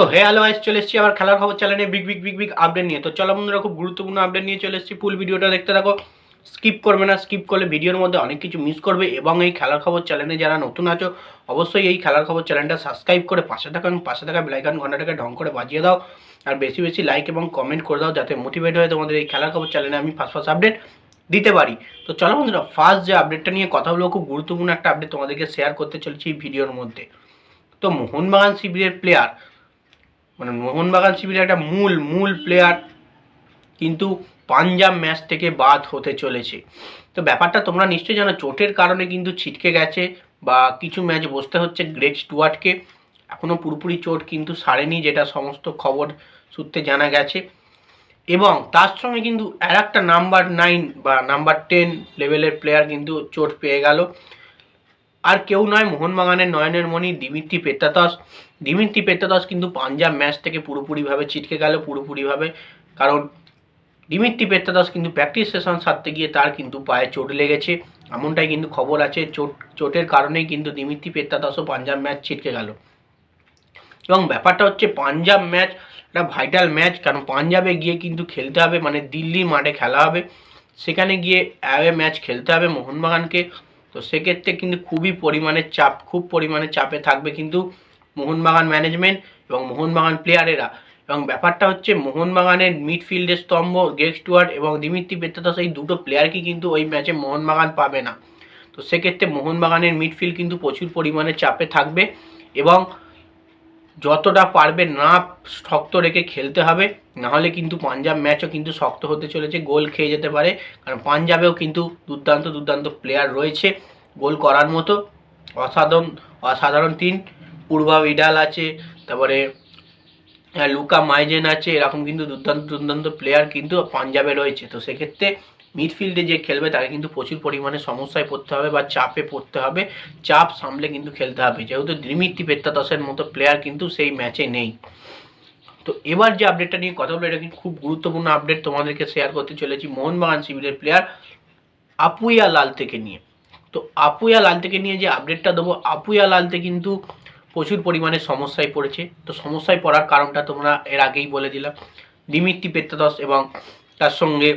তো হে hello guys চলে এসেছি আবার খেলার খবর চ্যানেলে big big big big update নিয়ে। তো চলো বন্ধুরা, খুব গুরুত্বপূর্ণ আপডেট নিয়ে চলে এসেছি। ফুল ভিডিওটা দেখতে থাকো। স্কিপ করবে না স্কিপ করলে ভিডিওর মধ্যে অনেক কিছু মিস করবে এবং এই খেলার খবর চ্যানেলে যারা নতুন আছো, অবশ্যই এই খেলার খবর চ্যানেলটা সাবস্ক্রাইব করে পাশে থাকা এবং পাশে থাকা বেলাইকান ঘন্টাটাকে ঢং করে বাজিয়ে দাও। আর বেশি বেশি লাইক এবং কমেন্ট করে দাও যাতে মোটিভেট হয়ে তোমাদের এই খেলার খবর চ্যানেলে আমি ফার্স্ট ফার্স্ট আপডেট দিতে পারি। তো চলো বন্ধুরা ফার্স্ট যে আপডেটটা নিয়ে কথা বলব খুব গুরুত্বপূর্ণ একটা আপডেট তোমাদেরকে শেয়ার করতে চলেছি এই ভিডিওর মধ্যে। তো মোহনবাগান শিবিরের প্লেয়ার মানে মোহনবাগান শিবিরের একটা মূল মূল প্লেয়ার কিন্তু পাঞ্জাব ম্যাচ থেকে বাদ হতে চলেছে। তো ব্যাপারটা তোমরা নিশ্চয়ই জানো, চোটের কারণে কিন্তু ছিটকে গেছে বা কিছু ম্যাচ বসতে হচ্ছে গ্রেগ স্টুয়ার্টকে। এখনও পুরোপুরি চোট কিন্তু সারেনি, যেটা সমস্ত খবর সূত্রে জানা গেছে। এবং তার সঙ্গে কিন্তু আর একটা নাম্বার নাইন বা নাম্বার টেন লেভেলের প্লেয়ার কিন্তু চোট পেয়ে গেল। আর কেউ নয়, মোহনবাগানের নয়নের মণি দিমিত্রি পেত্তাতস দিমিত্রি পেত্তাতস কিন্তু পাঞ্জাব ম্যাচ থেকে পুরোপুরিভাবে ছিটকে গেল, পুরোপুরিভাবে। কারণ দিমিত্রি পেত্তাতস কিন্তু প্র্যাকটিস সেশন সারতে গিয়ে তার কিন্তু পায়ে চোট লেগেছে। এমনটাই কিন্তু খবর আছে, চোট, চোটের কারণেই কিন্তু দিমিত্রি পেত্তাতসও পাঞ্জাব ম্যাচ ছিটকে গেল। এবং ব্যাপারটা হচ্ছে পাঞ্জাব ম্যাচ একটা ভাইটাল ম্যাচ, কারণ পাঞ্জাবে গিয়ে কিন্তু খেলতে হবে মানে দিল্লির মাঠে খেলা হবে। সেখানে গিয়ে অ্যাওয়ে ম্যাচ খেলতে হবে মোহনবাগানকে। তো সেক্ষেত্রে কিন্তু খুবই পরিমাণে চাপ, খুব পরিমাণে চাপে থাকবে কিন্তু মোহনবাগান ম্যানেজমেন্ট এবং মোহনবাগান প্লেয়ারেরা এবং ব্যাপারটা হচ্ছে মোহনবাগানের মিডফিল্ডের স্তম্ভ গ্রেক স্টুয়ার্ট এবং দিমিত্রি বেত্রদাস এই দুটো প্লেয়ারকে কিন্তু ওই ম্যাচে মোহনবাগান পাবে না। তো সেক্ষেত্রে মোহনবাগানের মিডফিল্ড কিন্তু প্রচুর পরিমাণে চাপে থাকবে এবং যতটা পারবে না শক্ত রেখে খেলতে হবে, নাহলে কিন্তু পাঞ্জাব ম্যাচও কিন্তু শক্ত হতে চলেছে, গোল খেয়ে যেতে পারে। কারণ পাঞ্জাবেও কিন্তু দুর্দান্ত দুর্দান্ত প্লেয়ার রয়েছে গোল করার মতো। অসাধারণ অসাধারণ তিন। পূর্বা বিডাল আছে, তারপরে লুকা মাইজেন আছে, এরকম কিন্তু দুর্দান্ত দুর্দান্ত প্লেয়ার কিন্তু পাঞ্জাবে রয়েছে। তো সেক্ষেত্রে মিডফিল্ডে যে খেলবে, তাকে কিন্তু প্রচুর পরিমাণে সমস্যায় পড়তে হবে বা চাপে পড়তে হবে। চাপ সামলে কিন্তু খেলতে হবে। যেহেতু দিমিত্রি পেত্তাতসের মতো প্লেয়ার কিন্তু সেই ম্যাচে নেই। তো এবার যে আপডেটটা নিয়ে কথা বলব, এটা কিন্তু খুব গুরুত্বপূর্ণ আপডেট তোমাদেরকে শেয়ার করতে চলেছি মোহনবাগান শিবিরের প্লেয়ার আপুইয়া লাল থেকে নিয়ে। তো আপুইয়া লাল থেকে নিয়ে যে আপডেটটা দেবো আপুইয়া লালতে কিন্তু প্রচুর পরিমাণে সমস্যায় পড়েছে। তো সমস্যায় পড়ার কারণটা তোমরা এর আগেই বলে দিলাম। দিমিত্রি পেত্তাদস এবং তার সঙ্গে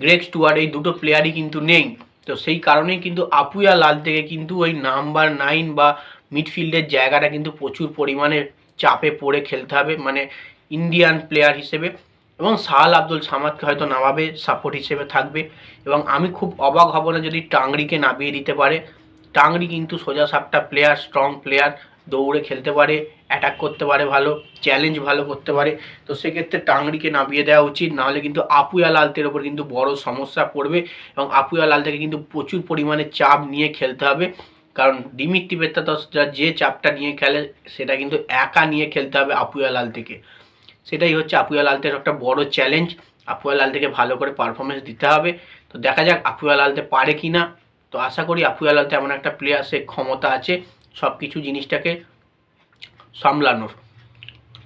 গ্রেগ স্টুয়ার্ট এই দুটো প্লেয়ারই কিন্তু নেই। তো সেই কারণেই কিন্তু আপুয়া লাল থেকে কিন্তু ওই নাম্বার নাইন বা মিডফিল্ডের জায়গাটা কিন্তু প্রচুর পরিমাণে চাপে পড়ে খেলতে হবে মানে ইন্ডিয়ান প্লেয়ার হিসেবে। এবং সাহাল আব্দুল সামাদকে হয়তো নামাবে সাপোর্ট হিসেবে থাকবে। এবং আমি খুব অবাক হব না যদি টাংরিকে নামিয়ে দিতে পারে। টাংরি কিন্তু সোজা সাপটা প্লেয়ার স্ট্রং প্লেয়ার দৌড়ে খেলতে পারে অ্যাটাক করতে পারে ভালো চ্যালেঞ্জ ভালো করতে পারে। তো সেক্ষেত্রে টাংরিকে নামিয়ে দেওয়া উচিত, নাহলে কিন্তু আপুয়া লালতের ওপর কিন্তু বড় সমস্যা পড়বে এবং আপুয়া লাল থেকে কিন্তু প্রচুর পরিমাণে চাপ নিয়ে খেলতে হবে। কারণ দিমিত্রি বেত্তাতসরা যে চাপটা নিয়ে খেলে, সেটা কিন্তু একা নিয়ে খেলতে হবে আপুয়া লাল থেকে। সেটাই হচ্ছে আপুয়া লালতের একটা বড় চ্যালেঞ্জ আপুয়া লাল থেকে ভালো করে পারফরমেন্স দিতে হবে। তো দেখা যাক আপুয়া লালতে পারে কি না তো আশা করি আপুয়া লালতে এমন একটা প্লেয়ার সে ক্ষমতা আছে। সব কিছু জিনিসটাকে সামলানোর।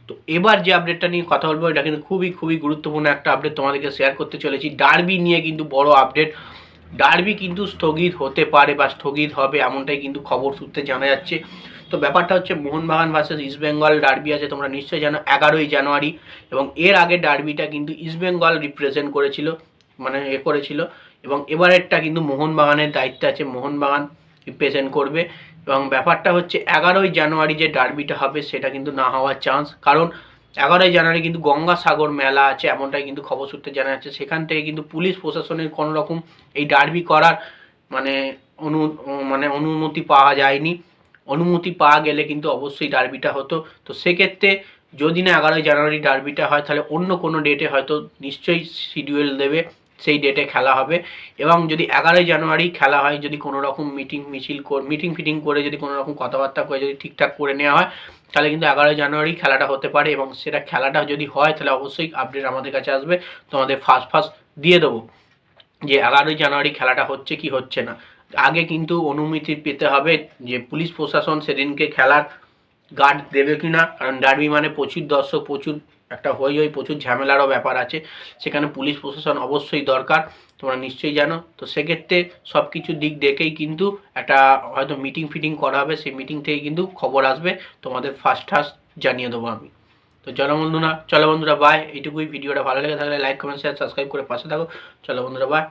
তো এবার যে আপডেটটা নিয়ে কথা বলব, এটা কিন্তু খুবই খুবই গুরুত্বপূর্ণ একটা আপডেট তোমাদেরকে শেয়ার করতে চলেছি। ডার্বি নিয়ে কিন্তু বড় আপডেট ডার্বি কিন্তু স্থগিত হতে পারে বা স্থগিত হবে এমনটাই কিন্তু খবর সূত্রে জানা যাচ্ছে। তো ব্যাপারটা হচ্ছে মোহনবাগান ভার্সেস ইস্টবেঙ্গল ডার্বি আছে তোমরা নিশ্চয়ই জানো, এগারোই জানুয়ারি। এবং এর আগে ডার্বিটা কিন্তু ইস্টবেঙ্গল রিপ্রেজেন্ট করেছিল মানে এ করেছিল। এবং এবারেরটা কিন্তু মোহনবাগানের দায়িত্বে আছে। মোহনবাগান রিপ্রেজেন্ট করবে। এবং ব্যাপারটা হচ্ছে এগারোই জানুয়ারি যে ডার্বিটা হবে সেটা কিন্তু না হওয়ার চান্স কারণ এগারোই জানুয়ারি কিন্তু গঙ্গাসাগর মেলা আছে, এমনটাই কিন্তু খবর সূত্রে জানা যাচ্ছে। সেখান থেকে কিন্তু পুলিশ প্রশাসনের কোনো রকম এই ডার্বি করার মানে অনু মানে অনুমতি পাওয়া যায়নি। অনুমতি পাওয়া গেলে কিন্তু অবশ্যই ডার্বিটা হতো। তো সেক্ষেত্রে যদি না এগারোই জানুয়ারি ডার্বিটা হয়, তাহলে অন্য কোনো ডেটে হয়তো নিশ্চয়ই শিডিউল দেবে। সেই ডেটে খেলা হবে। এবং যদি এগারোই জানুয়ারি খেলা হয়, যদি কোনো রকম মিটিং মিছিল মিটিং ফিটিং করে যদি কোনো রকম কথাবার্তা করে যদি ঠিকঠাক করে নেওয়া হয়, তাহলে কিন্তু এগারোই জানুয়ারি খেলাটা হতে পারে এবং সেটা খেলাটা যদি হয়, তাহলে অবশ্যই আপডেট আমাদের কাছে আসবে। তোমাদের ফার্স্ট ফার্স্ট দিয়ে দেবো যে এগারোই জানুয়ারি খেলাটা হচ্ছে কি হচ্ছে না। আগে কিন্তু অনুমতি পেতে হবে যে পুলিশ প্রশাসন সেদিনকে খেলার গার্ড দেবে কি না কারণ ডার্বি মানে প্রচুর দর্শক, প্রচুর একটা হই হই প্রচুর ঝামেলারও ব্যাপার আছে। সেখানে পুলিশ প্রশাসন অবশ্যই দরকার, তোমরা নিশ্চয়ই জানো। তো সেক্ষেত্রে সব কিছু দিক দেখেই কিন্তু একটা হয়তো মিটিং ফিটিং করা হবে, সেই মিটিং থেকে কিন্তু খবর আসবে। তোমাদের ফার্স্ট ফার্স্ট জানিয়ে দেবো আমি। তো চলো বন্ধুরা চলো বন্ধুরা বাই এইটুকুই। ভিডিওটা ভালো লেগে থাকলে লাইক কমেন্ট শেয়ার সাবস্ক্রাইব করে পাশে থাকো। চলো বন্ধুরা বাই